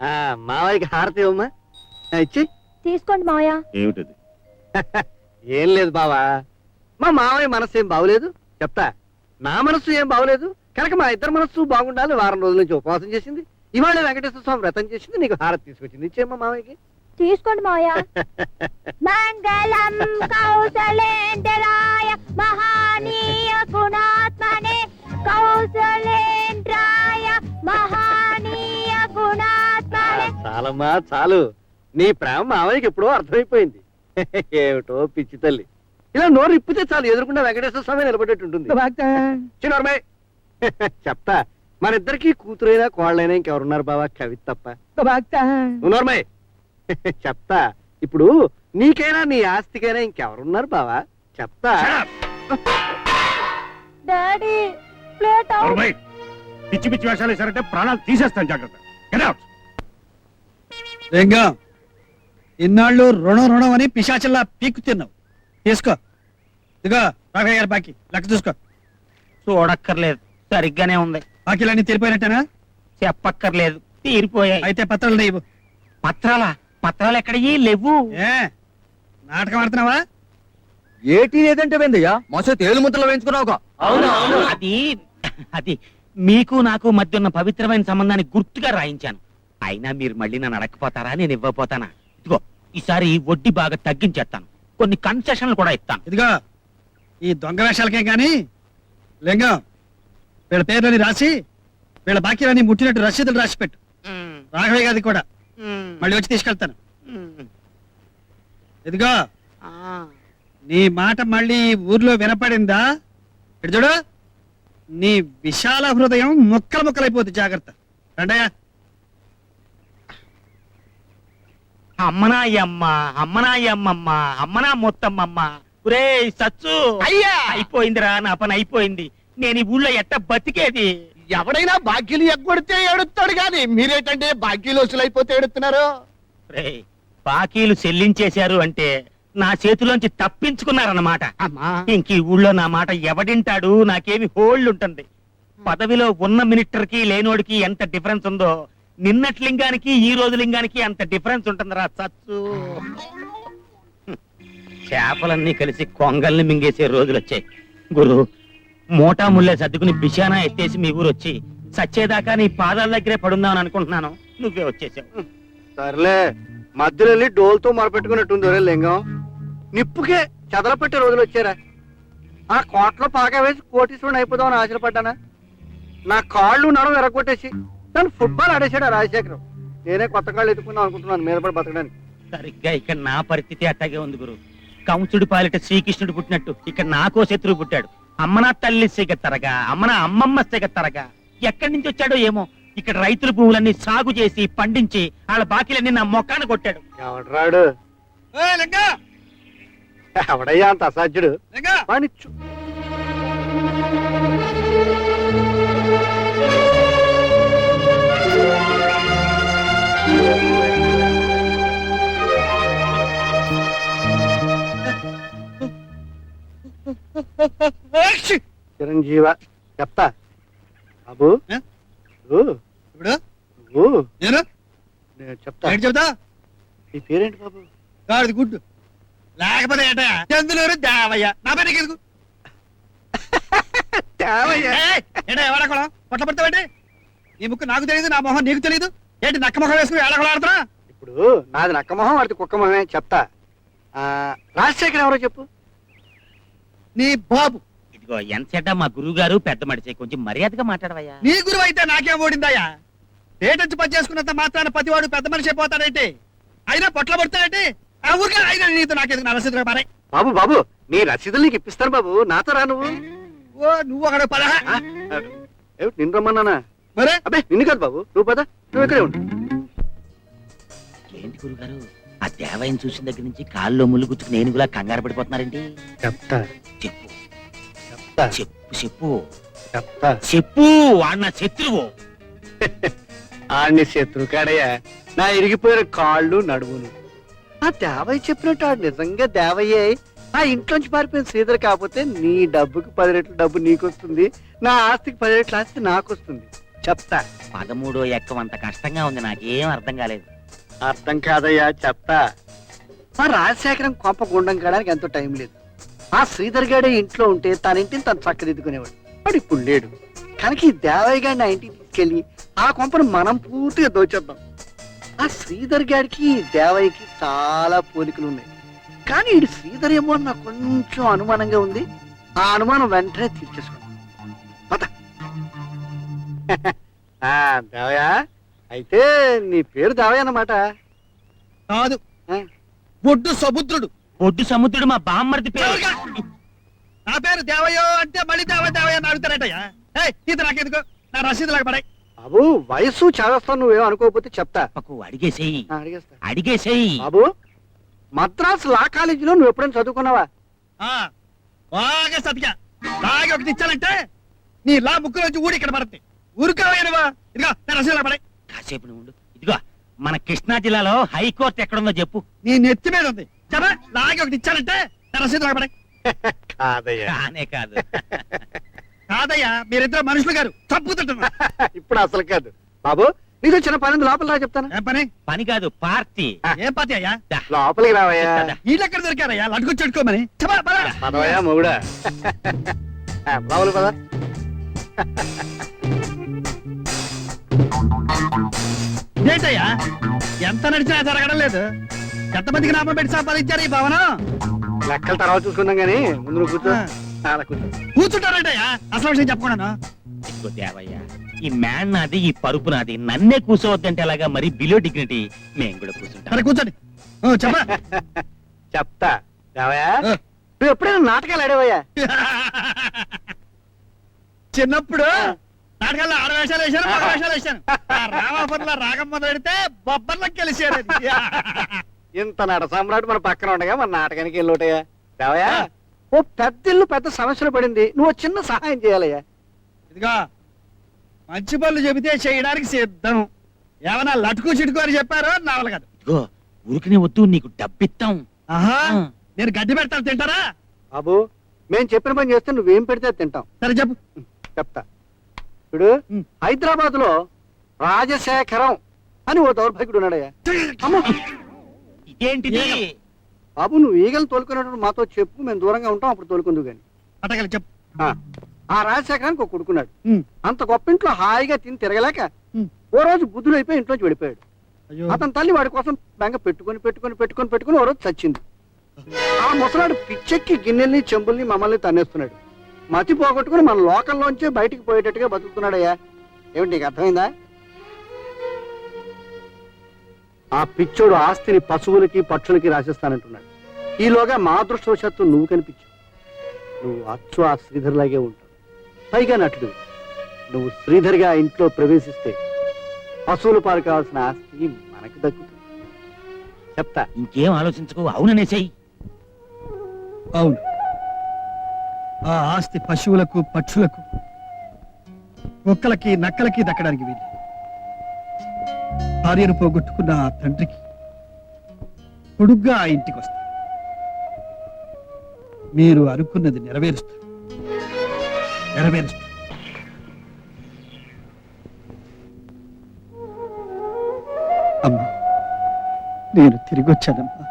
ఆ, మావయ్యకి హారతి ఇవ్వమ్మా. ఇచ్చి. తీసుకోండి మావయ్య. ఏమిటది? ఏం లేదు బావా. మా మావయ్య మనసు ఏం బాగోలేదు చెప్తా. నా మనసు ఏం బాగోలేదు కనుక మా ఇద్దరు మనసు బాగుండాలి వారం రోజుల నుంచి ఉపవాసం చేసింది. ఇవాళ వెంకటేశ్వర స్వామి వ్రతం చేసింది నీకు హారతి తీసుకొచ్చింది. ఇచ్చేమ్మా మావయ్యకి. తీసుకోండి మావయ్య. మంగళం కౌసలేంద్రాయ మహానీయ గుణాత్మనే గుణాత్మనే చాలమ్మా చాలు. నీ ప్రేమ మావయ్యకి ఎప్పుడో అర్థమైపోయింది. ఏమిటో పిచ్చి తల్లి. ఇలా నోరు ఇప్పితే చాలు ఎదురుకుండా వెంకటేశ్వర స్వామి నిలబడేట్టు ఉంటుంది. చెప్తా మన ఇద్దరికి కూతురైనా కోళ్ళైనా ఇంకెవరున్నారు బావా? కవిత తప్ప. నువ్వు నోర్మయ్ చెప్తా ఇప్పుడు నీకైనా నీ ఆస్తికైనా ఇంకెవరున్నారు బావా? చెప్తా. పిచ్చి పిచ్చి వేషాలు వేశారంటే ప్రాణాలు తీసేస్తాను జాగ్రత్త. లింగం ఇన్నాళ్ళు రుణం రుణం అని పిశాచల్లా పీక్కు తిన్నావు. తీసుకో. ఇదిగో రాఘయ్య గారి బాకీ. లెక్క చూసుకో. చూడక్కర్లేదు. సరిగ్గానే ఉంది. బాకీలన్నీ తీరిపోయినట్టేనా? చెప్పక్కర్లేదు. తీరిపోయాయి. అయితే పత్రాలు లేవు. పత్రాలా? పత్రాలు ఎక్కడయ్యి? లేవు. ఏ నాటకం ఆడుతున్నావా? ఏటీ లేదంటే వెందయ్యా? మసో తేలు ముద్రలో వేయించుకున్నావు అది అది మీకు నాకు మధ్య ఉన్న పవిత్రమైన సంబంధాన్ని గుర్తుగా రాయించాను. అయినా మీరు మళ్ళీ నన్ను అడగపోతారా నేను ఇవ్వపోతానా ఇదిగో ఈసారి వడ్డీ బాగా తగ్గించేస్తాను. కొన్ని కన్సెషన్లు కూడా ఇస్తాను. ఇదిగో ఈ దొంగ వేషాలకేం కానీ? లింగం వీళ్ళ పేర్లని రాసి వీళ్ళ బాకీలన్నీ ముట్టినట్టు రసీదులు రాసి పెట్టు రాఘవయ్య గారి కూడా. మళ్ళీ వచ్చి తీసుకెళ్తాను. ఇదిగో నీ మాట మళ్ళీ ఊర్లో వినపడిందా? ఇటు చూడు నీ విశాల హృదయం ముక్కలు ముక్కలైపోతుంది. జాగ్రత్త. రండయ్యా. అమ్మనాయమ్మ అమ్మనాయమ్మమ్మ అమ్మనా మొత్తమ్మమ్మ ఒరే సచ్చు అయ్యా! అయిపోయిందిరా నా పని అయిపోయింది. నేను ఈ ఊళ్ళో ఎట్ట బతికేది? ఎవడైనా బాకీలు ఎగ్గొడితే ఏడుస్తాడు గాని మీరేటంటే బాకీలు వసూలైపోతే ఏడుతున్నారు రేయ్, బాకీలు చెల్లించేశారు అంటే నా చేతిలోంచి తప్పించుకున్నారన్నమాట. అమ్మా! ఇంక ఈ ఊళ్ళో నా మాట ఎవడింటాడు? నాకేమి హోల్డ్ ఉంటుంది. పదవిలో ఉన్న మినిస్టర్ లేనోడికి ఎంత డిఫరెన్స్ ఉందో నిన్నటి లింగానికి ఈ రోజు లింగానికి అంత డిఫరెన్స్ ఉంటుందిరా చచ్చు చేపలన్నీ కలిసి కొంగల్ని మింగేసే రోజులు వచ్చాయి గురు మోటా ముల్లే సర్దుకుని బిషానా ఎత్తేసి మీ ఊరు వచ్చి సచ్చేదాకా నీ పాదాల దగ్గరే పడుందామని అనుకుంటున్నాను. నువ్వే వచ్చేసావు. సర్లే మధ్యలో వెళ్ళి డోల్తో మొరపెట్టుకున్నట్టుంది ఒరే లింగం. నిప్పుకే చదలపెట్టే రోజులు వచ్చారా ఆ కోట్లో పాక వేసి కోటీశ్వరుని అయిపోదామని ఆశపడ్డానా? నా కాళ్ళు నడవ ఎరగొట్టేసి నన్ను ఫుట్బాల్ ఆడేశాడు ఆ రాజశేఖరం. నేనే కొత్త కాళ్ళు ఎత్తుకుందాం అనుకుంటున్నాను మీద పడి బతకడానికి. సరిగ్గా ఇక్కడ నా పరిస్థితి అట్టాగే ఉంది గురు. కంసుడి పాలిట శ్రీకృష్ణుడు పుట్టినట్టు ఇక్కడ నాకో శత్రువు పుట్టాడు. అమ్మనా తల్లి సిగత్తరగా అమ్మనా అమ్మమ్మ సిగత్తరగా ఎక్కడి నుంచి వచ్చాడో ఏమో? ఇక్కడ రైతుల పువ్వులన్నీ సాగు చేసి పండించి వాళ్ళ బాకీలన్నీ నా మొక్కాన కొట్టాడు. ఎవడ్రాడు ఎవడయ్యా అంత అసాధ్యుడు? వాణిచ్చు చిరంజీవ. చెప్తా. బాబు. ఏ? నువ్వు? ఇప్పుడు? నువ్వు? నేను? నేను చెప్తా. ఏంటి చెబుతా నీ పేరేంటి బాబు? గాడిది గుడ్డు. లేకపోతే ఏంట? చందులూరు దేవయ్య. నా పని ఎందుకు ఏయ్, ఏంటో ఎవడకూడదు పొట్ల పడతావండి నీ ముక్కు నాకు తెలియదు నా మొహం నీకు తెలియదు ఏంటి నక్క మొహం వేసుకుని ఏడకూడదు ఆడుతున్నా ఇప్పుడు నాది నక్క మొహం వాడిది కుక్క మొహమే చెప్తా. ఆ, రాజశేఖర్ ఎవరో చెప్పు. నీ బాబు. ఇదిగో ఎంతసేట మా గురువు గారు పెద్ద మడిచే కొంచెం మర్యాదగా మాట్లాడవయ్యా. నీ గురువు అయితే నాకేం ఓడిందయ్యా? పేటెంచి పని చేసుకున్నంత మాత్రాన ప్రతివాడు పెద్ద మనిషి అయిపోతాడేంటి? అయినా పొట్ల పడతాడేంటి ఆ ఊరికే అయినా నీతో నాకేందుకు నా రసీదు పారే బాబు బాబు నీ రసీదులు నీకు ఇప్పిస్తాను బాబు. నాతో రా నువ్వు. ఓ నువ్వు అక్కడ పదహా ఏమిటి నిన్ను రమ్మన్నానా? మరే? అబ్బే నిన్ను కాదు బాబు. నువ్వు పద. నువ్వు ఇక్కడే ఉండు. ఏంటి గురుగారు ఆ దేవాయం చూసిన దగ్గర నుంచి కాల్లో ముళ్ళు గుచ్చుకుని ఏనుగులా కంగారు పడిపోతున్నారేంటి? చెప్తా. చెప్పు. చెప్తా చెప్పు చెప్పు. చెప్తా చెప్పు వాడు నా శత్రువు. ఆడిని శత్రు కాడయ్యా నా ఇరిగిపోయిన కాళ్ళు నడువును ఆ దేవయ్య చెప్పినట్టు ఆడు నిజంగా దేవయ్యే. ఆ ఇంట్లోంచి పారిపోయిన శ్రీధర్ కాకపోతే నీ డబ్బుకి పది రెట్ల డబ్బు నీకు వస్తుంది నా ఆస్తికి పది రెట్ల ఆస్తి నాకు వస్తుంది చెప్తా. పదమూడో ఎక్కం అంత కష్టంగా ఉంది నాకేం అర్థం కాలేదు. అర్థం కాదయ్యా చెప్తా. ఆ రాజశేఖరం కొంప గుండం కాడానికి ఎంతో టైం లేదు. ఆ శ్రీధర్ గాడే ఇంట్లో ఉంటే తన ఇంటిని తను చక్కదిద్దుకునేవాడు. వాడు ఇప్పుడు లేడు. కనుక ఈ దేవయ్య గారిని ఆ ఇంటికి తీసుకెళ్ళి ఆ కొంపను మనం పూర్తిగా దోచేద్దాం. ఆ శ్రీధర్ గారికి ఈ దేవయ్యకి చాలా పోలికలు ఉన్నాయి. కానీ ఇటు శ్రీధర్ ఏమో అని నాకు కొంచెం అనుమానంగా ఉంది. ఆ అనుమానం వెంటనే తీర్చేసుకోండి. పద. ఆ, దేవయ్య అయితే నీ పేరు దేవయ్య అన్నమాట? కాదు. బొడ్డు సముద్రుడు. ఒడ్డు సముద్రుడు మా బామ్మర్ది పేరు? నా పేరు దేవయ్యో అంటే మళ్ళీ దేవయ్య దేవయ్య అని అడుగుతారటయ్యా. ఏయ్, ఇది నాకెందుకు నా రసీదు లాగా పడాయి. బాబు వయసు చదవస్తాను నువ్వేం అనుకోకపోతే చెప్తా. పక్కు అడిగేసేయి. ఆ, అడిగేస్తా. అడిగేసేయి. బాబు మద్రాస్ లా కాలేజీలో నువ్వు ఎప్పుడైనా చదువుకున్నావా? బాగా సతిగా. బాగా ఒకటి ఇచ్చానంటే నీ లా ముక్కు నుంచి ఊడి ఇక్కడ పడుతుంది ఊరుకోవా ఇదిగో నా రసీదు లాగా పడాయి. కాసేపు నువ్వు ఉండు. ఇదిగో మన కృష్ణా జిల్లాలో హైకోర్టు ఎక్కడుందో చెప్పు. నీ నెత్తి మీద ఉంది. చెప్పా లాగే ఒకటి ఇచ్చానంటే నా రసీదు పడాయి కాదయ్యా. కానే కాదు. కాదయ్యా మీరిద్దరు మనుషులు గారు. తప్పుతుంటున్నా ఇప్పుడు అసలు కాదు. బాబు నీతో చిన్న పని లోపల రా చెప్తాను. ఏం పని? పని కాదు పార్టీ. ఏం పాతి అయ్యా? లోపలికి రావయ్యా. వీళ్ళు ఎక్కడ దొరికారయ్యా? లడ్డుకు చెట్టుకోమని పదవయ్యా మొగుడా లోపలికి పద. ఏంటయ్యా? ఎంత నడిచినా జరగడం లేదు. ఎంతమందికి నామం పెట్టి సంపాదించారు ఈ భవనం? లెక్కల తర్వాత చూసుకుందాం గానీ ముందు నువ్వు కూర్చో. ఆ. ఆ, అలా కూర్చో కూర్చుంటారంటయ్యా అసలు విషయం చెప్పకుండా ఇదిగో దేవయ్య ఈ మ్యాన్ నాది ఈ పరుపు నాది నన్నే కూర్చోవద్దంటే అలాగా మరి బిలో డిగ్నిటీ మేము కూడా కూర్చుంటాం. సరే కూర్చోండి. ఓ, చెప్పా చెప్తా. రావయ్యా ఆ. నువ్వు ఎప్పుడైనా నాటకాలు ఆడేవయ్యా? చిన్నప్పుడు నాటకాల్లో ఆరు వేషాలు వేశాను మగ వేషాలు వేశాను. ఆ రామాపురంలో రాగం మొదలెడితే బొబ్బర్లకు గెలిచారు ఇంత నట సామ్రాట్ మన పక్కన ఉండగా మన నాటకానికి వెళ్ళోటయ్యా రావయ్యా ఓ పెద్ద ఇల్లు పెద్ద సమస్యలు పడింది. నువ్వు చిన్న సహాయం చేయాలయ్యా. ఇదిగో మంచి పనులు చెబితే చేయడానికి సిద్ధం. ఏమన్నా లటుకు చిటుకు అని చెప్పారో నావల కాదు. ఇదిగో ఊరికనే వద్దు నీకు డబ్బిస్తాం ఆహా నేను గడ్డి పెడతాను తింటారా? బాబు మేము చెప్పిన పని చేస్తే నువ్వేం పెడితే అది తింటాం. సరే చెప్పు. చెప్తా. ఇప్పుడు ఉం. హైదరాబాద్లో రాజశేఖరం అని ఓ దౌర్భాగ్యుడు ఉన్నాడయ్యా. అమ్మో! ఏగ. బాబు నువ్వు ఈగలు తోలుకున్నప్పుడు మాతో చెప్పు మేము దూరంగా ఉంటాం అప్పుడు తోలుకుందు గాని. అటగలి చెప్పు. ఆ, రాజశేఖరానికి ఒక కొడుకున్నాడు. అంత గొప్ప ఇంట్లో హాయిగా తిని తిరగలేక. ఓ రోజు బుద్ధుడు అయిపోయి ఇంట్లోంచి వెళ్ళిపోయాడు. అతని తల్లి వాడి కోసం బెంగ పెట్టుకొని పెట్టుకొని పెట్టుకొని పెట్టుకొని ఓ రోజు చచ్చింది. ఆ ముసలాడు పిచ్చెక్కి గిన్నెల్ని చెంబుల్ని మమ్మల్ని తన్నేస్తున్నాడు. మతి పోగొట్టుకుని మన లోకల్లోంచే బయటికి పోయేటట్టుగా బతుకుతున్నాడయ్యా. ఏమిటి నీకు అర్థమైందా? ఆ పిచ్చోడు ఆస్తిని పశువులకి పక్షులకి రాసిస్తానంటున్నాడు. ఈలోగా మా అదృష్టవశాత్తు నువ్వు కనిపించావు. నువ్వు అచ్చు ఆ శ్రీధర్ లాగే ఉంటావు. పైగా నటుడు నువ్వు శ్రీధర్గా ఇంట్లో ప్రవేశిస్తే పశువులు పాలు కావాల్సిన ఆస్తి మనకు దక్కుతుంది. చెప్తా. ఇంకేం ఆలోచించుకో అవుననేసేయి. అవును. ఆ ఆస్తి పశువులకు పక్షులకు కుక్కలకి నక్కలకి దక్కడానికి వీలు. భార్యను పోగొట్టుకున్న ఆ తండ్రికి కొడుగ్గా ఆ ఇంటికి వస్తా. మీరు అనుకున్నది నెరవేరుస్తారు నెరవేరుస్తారు అమ్మా నేను తిరిగి వచ్చానమ్మా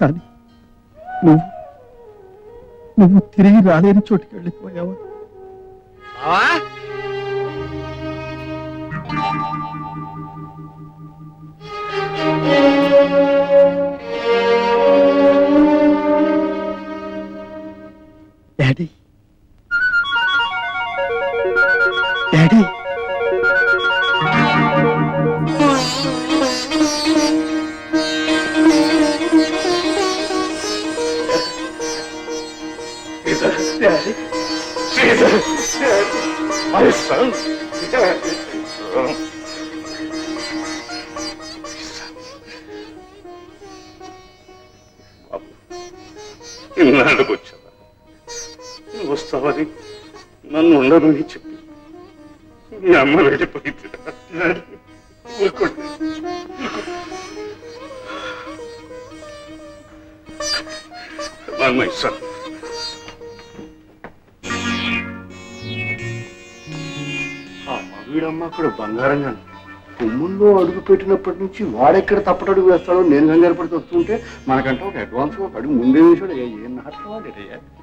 కానీ నువ్వు నువ్వు తిరిగి రాలేని చోటుకి వెళ్ళిపోయావా? డాడీ. ఇన్నాళ్ళకి వచ్చావా నువ్వు వస్తావని నన్ను ఉండదని చెప్పి మీ అమ్మ వెళ్ళిపోయింది మై సన్ ఆ అక్కడ బంగారంగా కొమ్ముల్లో అడుగు పెట్టినప్పటి నుంచి వాడెక్కడ తప్పటడుగు వేస్తాడో నేను కంగారు పడితే వస్తుంటే మనకంటే ఒక అడ్వాన్స్ ఒక అడుగు ముందే వేసాడు ఏం నాటకం వాడేటయ్యా